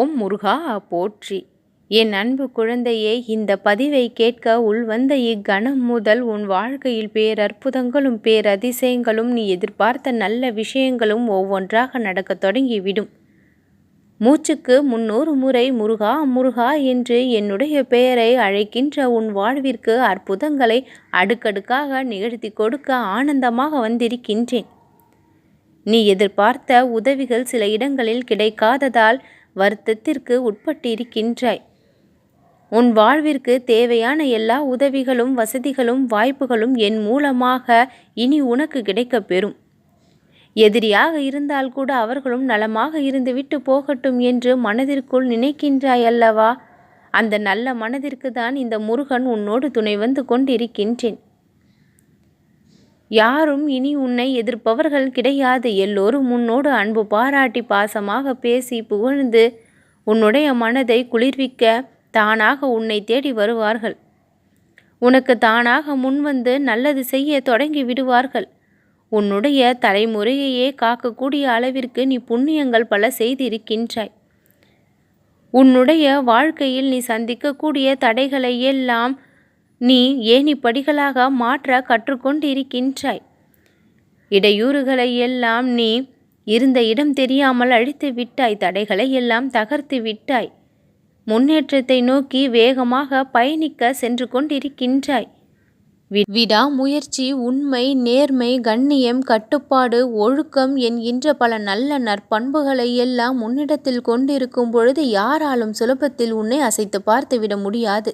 ஓம் முருகா போற்றி. என் அன்பு குழந்தையே இந்த பதிவை கேட்க உள்வந்த இக்கணம் முதல் உன் வாழ்க்கையில் பேரற்புதங்களும் பேரதிசயங்களும் நீ எதிர்பார்த்த நல்ல விஷயங்களும் ஒவ்வொன்றாக நடக்கத் தொடங்கிவிடும். மூச்சுக்கு முன்னூறு முறை முருகா முருகா என்று என்னுடைய பெயரை அழைக்கின்ற உன் வாழ்விற்கு அற்புதங்களை அடுக்கடுக்காக நிகழ்த்தி கொடுக்க ஆனந்தமாக வந்திருக்கின்றேன். நீ எதிர்பார்த்த உதவிகள் சில இடங்களில் கிடைக்காததால் வருத்தத்திற்கு உட்பட்டிருக்கின்றாய். உன் வாழ்விற்கு தேவையான எல்லா உதவிகளும் வசதிகளும் வாய்ப்புகளும் என் மூலமாக இனி உனக்கு கிடைக்கப் பெறும். எதிரியாக இருந்தால் கூட அவர்களும் நலமாக இருந்துவிட்டு போகட்டும் என்று மனதிற்குள் நினைக்கின்றாய் அல்லவா? அந்த நல்ல மனதிற்கு தான் இந்த முருகன் உன்னோடு துணை வந்து கொண்டிருக்கின்றேன். யாரும் இனி உன்னை எதிர்ப்பவர்கள் கிடையாது. எல்லோரும் உன்னோடு அன்பு பாராட்டி பாசமாக பேசி புகழ்ந்து உன்னுடைய மனதை குளிர்விக்க தானாக உன்னை தேடி வருவார்கள். உனக்கு தானாக முன்வந்து நல்லது செய்ய தொடங்கி விடுவார்கள். உன்னுடைய தலைமுறையையே காக்கக்கூடிய அளவிற்கு நீ புண்ணியங்கள் பல செய்திருக்கின்றாய். உன்னுடைய வாழ்க்கையில் நீ சந்திக்கக்கூடிய தடைகளை எல்லாம் நீ ஏணிப்படிகளாக மாற்ற கற்றுக்கொண்டிருக்கின்றாய்? இடையூறுகளை எல்லாம் நீ இருந்த இடம் தெரியாமல் அழித்து விட்டாய் தடைகளை எல்லாம் தகர்த்து விட்டாய். முன்னேற்றத்தை நோக்கி வேகமாக பயணிக்க சென்று கொண்டிருக்கின்றாய். விடா முயற்சி உண்மை நேர்மை கண்ணியம் கட்டுப்பாடு ஒழுக்கம் என்கின்ற பல நல்ல நற்பண்புகளை எல்லாம் முன்னிடத்தில் கொண்டிருக்கும் பொழுது யாராலும் சுலபத்தில் உன்னை அசைத்து பார்த்துவிட முடியாது.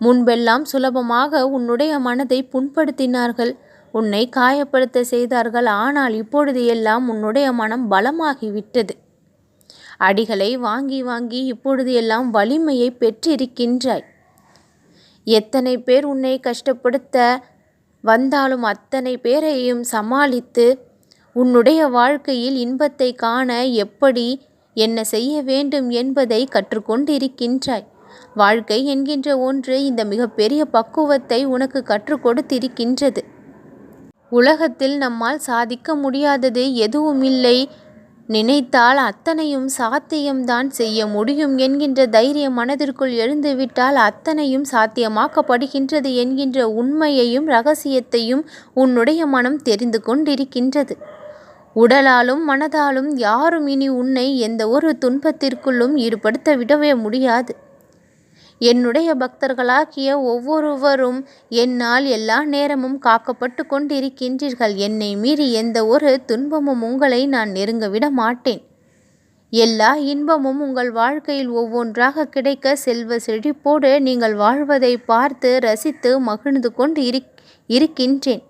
முன்பெல்லாம் சுலபமாக உன்னுடைய மனதை புண்படுத்தினார்கள். உன்னை காயப்படுத்த செய்தார்கள். ஆனால் இப்பொழுது எல்லாம் உன்னுடைய மனம் பலமாகிவிட்டது. அடிகளை வாங்கி வாங்கி இப்பொழுது எல்லாம் வலிமையை பெற்றிருக்கின்றாய். எத்தனை பேர் உன்னை கஷ்டப்படுத்த வந்தாலும் அத்தனை பேரையும் சமாளித்து உன்னுடைய வாழ்க்கையில் இன்பத்தை காண எப்படி என்ன செய்ய வேண்டும் என்பதை கற்றுக்கொண்டிருக்கின்றாய். வாழ்க்கை என்கின்ற ஒன்று இந்த மிகப்பெரிய பக்குவத்தை உனக்கு கற்றுக் கொடுத்திருக்கின்றது. உலகத்தில் நம்மால் சாதிக்க முடியாதது எதுவுமில்லை நினைத்தால் அத்தனையும் சாத்தியம்தான் செய்ய முடியும் என்கின்ற தைரியம் மனதிற்குள் எழுந்துவிட்டால் அத்தனையும் சாத்தியமாக்கப்படுகின்றது என்கின்ற உண்மையையும் ரகசியத்தையும் உன்னுடைய மனம் தெரிந்து கொண்டிருக்கின்றது. உடலாலும் மனதாலும் யாரும் இனி உன்னை எந்த ஒரு துன்பத்திற்குள்ளும் ஈடுபடுத்த விடவே முடியாது. என்னுடைய பக்தர்களாகிய ஒவ்வொருவரும் என்னால் எல்லா நேரமும் காக்கப்பட்டு கொண்டிருக்கின்றீர்கள். என்னை மீறி எந்த ஒரு துன்பமும் உங்களை நான் நெருங்கவிட மாட்டேன். எல்லா இன்பமும் உங்கள் வாழ்க்கையில் ஒவ்வொன்றாக கிடைக்க செல்வ செழிப்போடு நீங்கள் வாழ்வதை பார்த்து ரசித்து மகிழ்ந்து கொண்டு இருக்கின்றேன்.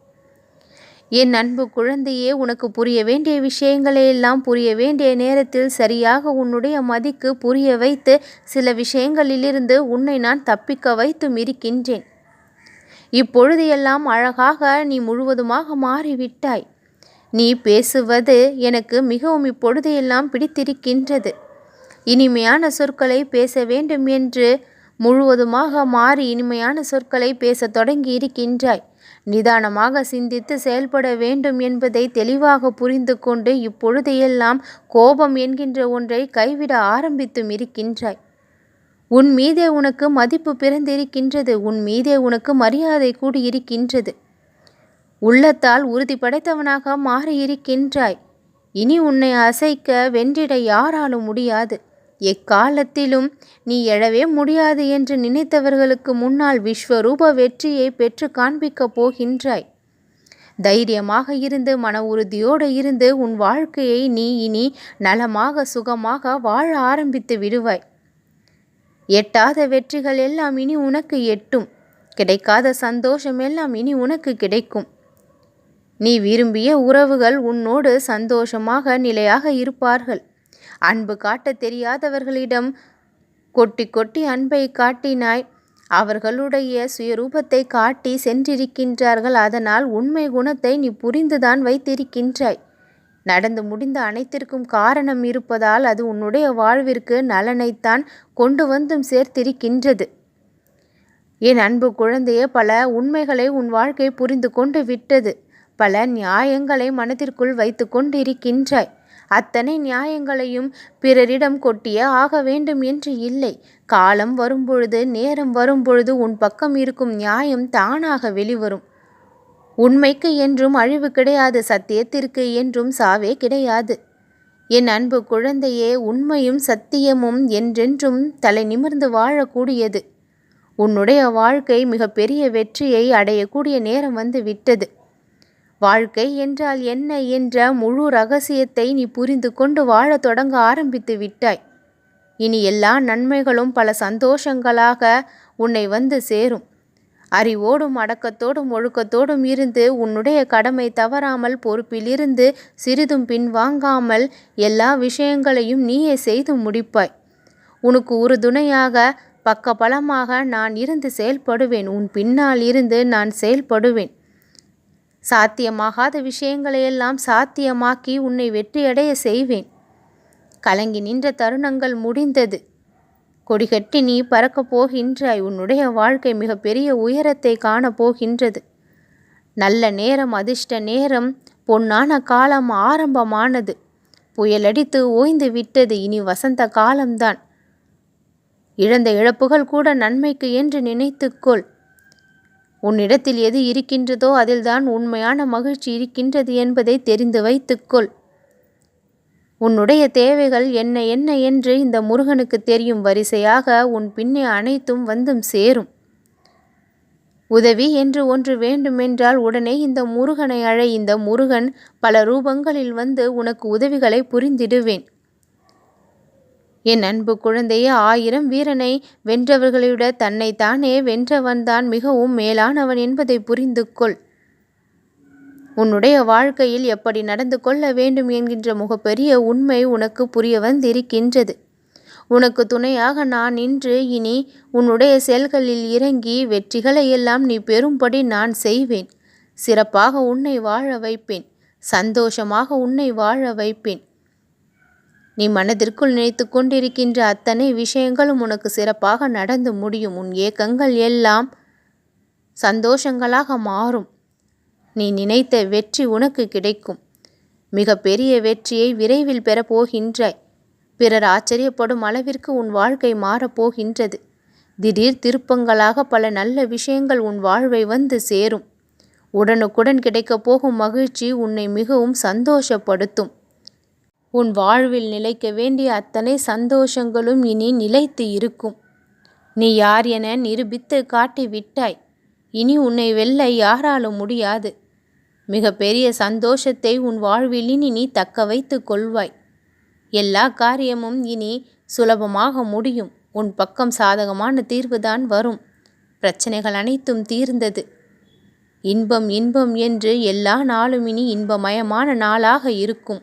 என் அன்பு குழந்தையே உனக்கு புரிய வேண்டிய விஷயங்களை எல்லாம் புரிய வேண்டிய நேரத்தில் சரியாக உன்னுடைய மதிக்கு புரிய வைத்து சில விஷயங்களிலிருந்து உன்னை நான் தப்பிக்க வைத்தும் இருக்கின்றேன். இப்பொழுது எல்லாம் அழகாக நீ முழுவதுமாக மாறிவிட்டாய். நீ பேசுவது எனக்கு மிகவும் இப்பொழுது எல்லாம் பிடித்திருக்கின்றது. இனிமையான சொற்களை பேச வேண்டும் என்று முழுவதுமாக மாறி இனிமையான சொற்களை பேசத் தொடங்கி இருக்கின்றாய். நிதானமாக சிந்தித்து செயல்பட வேண்டும் என்பதை தெளிவாக புரிந்து கொண்டு இப்பொழுதையெல்லாம் கோபம் என்கின்ற ஒன்றை கைவிட ஆரம்பித்தும் இருக்கின்றாய். உன் மீதே உனக்கு மதிப்பு பிறந்திருக்கின்றது. உன் மீதே உனக்கு மரியாதை கூடியிருக்கின்றது. உள்ளத்தால் உறுதி படைத்தவனாக மாறியிருக்கின்றாய். இனி உன்னை அசைக்க வென்றிட யாராலும் முடியாது. எக்காலத்திலும் நீ எழவே முடியாது என்று நினைத்தவர்களுக்கு முன்னால் விஸ்வரூப வெற்றியை பெற்று காண்பிக்கப் போகின்றாய். தைரியமாக இருந்து மன உறுதியோடு இருந்து உன் வாழ்க்கையை நீ இனி நலமாக சுகமாக வாழ ஆரம்பித்து விடுவாய். எட்டாத வெற்றிகள் எல்லாம் இனி உனக்கு எட்டும். கிடைக்காத சந்தோஷம் எல்லாம் இனி உனக்கு கிடைக்கும். நீ விரும்பிய உறவுகள் உன்னோடு சந்தோஷமாக நிலையாக இருப்பார்கள். அன்பு காட்ட தெரியாதவர்களிடம் கொட்டி கொட்டி அன்பை காட்டினாய். அவர்களுடைய சுயரூபத்தை காட்டி சென்றிருக்கின்றார்கள். அதனால் உண்மை குணத்தை நீ புரிந்துதான் வைத்திருக்கின்றாய். நடந்து முடிந்த அனைத்திற்கும் காரணம் இருப்பதால் அது உன்னுடைய வாழ்விற்கு நலனைத்தான் கொண்டு வந்தும் சேர்த்திருக்கின்றது. என் அன்பு குழந்தையே பல உண்மைகளை உன் வாழ்க்கை புரிந்து கொண்டு விட்டது. பல நியாயங்களை மனதிற்குள் வைத்து கொண்டிருக்கின்றாய். அத்தனை நியாயங்களையும் பிறரிடம் கொட்டியே ஆக வேண்டும் என்று இல்லை. காலம் வரும்பொழுது நேரம் வரும்பொழுது உன் பக்கம் இருக்கும் நியாயம் தானாக வெளிவரும். உண்மைக்கு என்றும் அழிவு கிடையாது சத்தியத்திற்கு என்றும் சாவே கிடையாது. என் அன்பு குழந்தையே உண்மையும் சத்தியமும் என்றென்றும் தலை நிமிர்ந்து வாழக்கூடியது. உன்னுடைய வாழ்க்கை மிகப்பெரிய வெற்றியை அடையக்கூடிய நேரம் வந்து விட்டது. வாழ்க்கை என்றால் என்ன என்ற முழு ரகசியத்தை நீ புரிந்து கொண்டு வாழத் தொடங்க ஆரம்பித்து விட்டாய். இனி எல்லா நன்மைகளும் பல சந்தோஷங்களாக உன்னை வந்து சேரும். அறிவோடும் அடக்கத்தோடும் ஒழுக்கத்தோடும் இருந்து உன்னுடைய கடமை தவறாமல் பொறுப்பிலிருந்து சிறிதும் பின்வாங்காமல் எல்லா விஷயங்களையும் நீயே செய்து முடிப்பாய். உனக்கு உறுதுணையாக பக்கபலமாக நான் இருந்து செயல்படுவேன். உன் பின்னால் இருந்து நான் செயல்படுவேன். சாத்தியமாகாத விஷயங்களையெல்லாம் சாத்தியமாக்கி உன்னை வெற்றியடைய செய்வேன். கலங்கி நின்ற தருணங்கள் முடிந்தது. கொடிகட்டி நீ பறக்கப் போகின்றாய். உன்னுடைய வாழ்க்கை மிக பெரிய உயரத்தை காணப் போகின்றது நல்ல நேரம் அதிர்ஷ்ட நேரம் பொன்னான காலம் ஆரம்பமானது. புயலடித்து ஓய்ந்து விட்டது. இனி வசந்த காலம்தான். இழந்த இழப்புகள் கூட நன்மைக்கு என்று நினைத்துக்கொள். உன்னிடத்தில் எது இருக்கின்றதோ அதில்தான் உண்மையான மகிழ்ச்சி இருக்கின்றது என்பதை தெரிந்து வைத்துக்கொள். உன்னுடைய தேவைகள் என்ன என்ன என்று இந்த முருகனுக்கு தெரியும் வரிசையாக உன் பின்னே அனைத்தும் வந்தும் சேரும். உதவி என்று ஒன்று வேண்டுமென்றால் உடனே இந்த முருகனை அழை இந்த முருகன் பல ரூபங்களில் வந்து உனக்கு உதவிகளை புரிந்திடுவேன். என் அன்பு குழந்தையே ஆயிரம் வீரனை வென்றவர்களைவிட தன்னைத்தானே வென்றவன்தான் மிகவும் மேலானவன் என்பதை புரிந்து கொள் உன்னுடைய வாழ்க்கையில் எப்படி நடந்து கொள்ள வேண்டும் என்கின்ற முகப்பெரிய உண்மை உனக்கு புரிய வந்திருக்கின்றது. உனக்கு துணையாக நான் நின்று இனி உன்னுடைய செயல்களில் இறங்கி வெற்றிகளை எல்லாம் நீ பெறும்படி நான் செய்வேன். சிறப்பாக உன்னை வாழ வைப்பேன். சந்தோஷமாக உன்னை வாழ வைப்பேன். நீ மனதிற்குள் நினைத்து கொண்டிருக்கின்ற அத்தனை விஷயங்களும் உனக்கு சிறப்பாக நடந்து முடியும். உன் ஏக்கங்கள் எல்லாம் சந்தோஷங்களாக மாறும். நீ நினைத்த வெற்றி உனக்கு கிடைக்கும். மிக பெரிய வெற்றியை விரைவில் பெறப்போகின்றாய் பிறர் ஆச்சரியப்படும் அளவிற்கு உன் வாழ்க்கை மாறப்போகின்றது திடீர் திருப்பங்களாக பல நல்ல விஷயங்கள் உன் வாழ்வை வந்து சேரும். உடனுக்குடன் கிடைக்கப் போகும் மகிழ்ச்சி உன்னை மிகவும் சந்தோஷப்படுத்தும். உன் வாழ்வில் நிலைக்க வேண்டிய அத்தனை சந்தோஷங்களும் இனி நிலைத்து இருக்கும். நீ யார் என நிரூபித்து காட்டி விட்டாய். இனி உன்னை வெல்ல யாராலும் முடியாது. மிக பெரிய சந்தோஷத்தை உன் வாழ்வில் இனி நீ தக்க வைத்து கொள்வாய். எல்லா காரியமும் இனி சுலபமாக முடியும். உன் பக்கம் சாதகமான தீர்வுதான் வரும். பிரச்சனைகள் அனைத்தும் தீர்ந்தது. இன்பம் இன்பம் என்று எல்லா நாளும் இனி இன்பமயமான நாளாக இருக்கும்.